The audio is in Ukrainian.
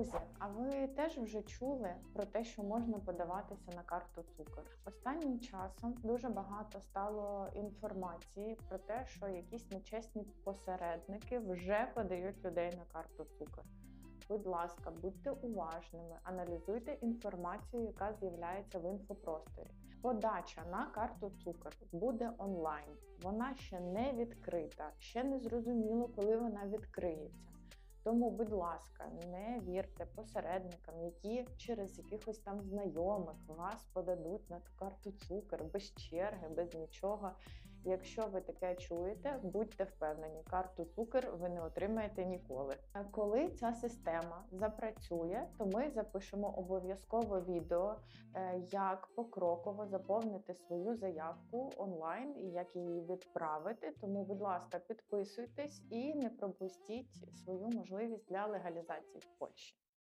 Друзі, а ви теж вже чули про те, що можна подаватися на карту цукор? Останнім часом дуже багато стало інформації про те, що якісь нечесні посередники вже подають людей на карту цукор. Будь ласка, будьте уважними, аналізуйте інформацію, яка з'являється в інфопросторі. Подача на карту цукор буде онлайн. Вона ще не відкрита, ще не зрозуміло, коли вона відкриється. Тому, будь ласка, не вірте посередникам, які через якихось там знайомих вас подадуть на ту карту цукер без черги, без нічого. Якщо ви таке чуєте, будьте впевнені, карту цукор ви не отримаєте ніколи. А коли ця система запрацює, то ми запишемо обов'язково відео, е, як покроково заповнити свою заявку онлайн і як її відправити. Тому, будь ласка, підписуйтесь і не пропустіть свою можливість для легалізації в Польщі.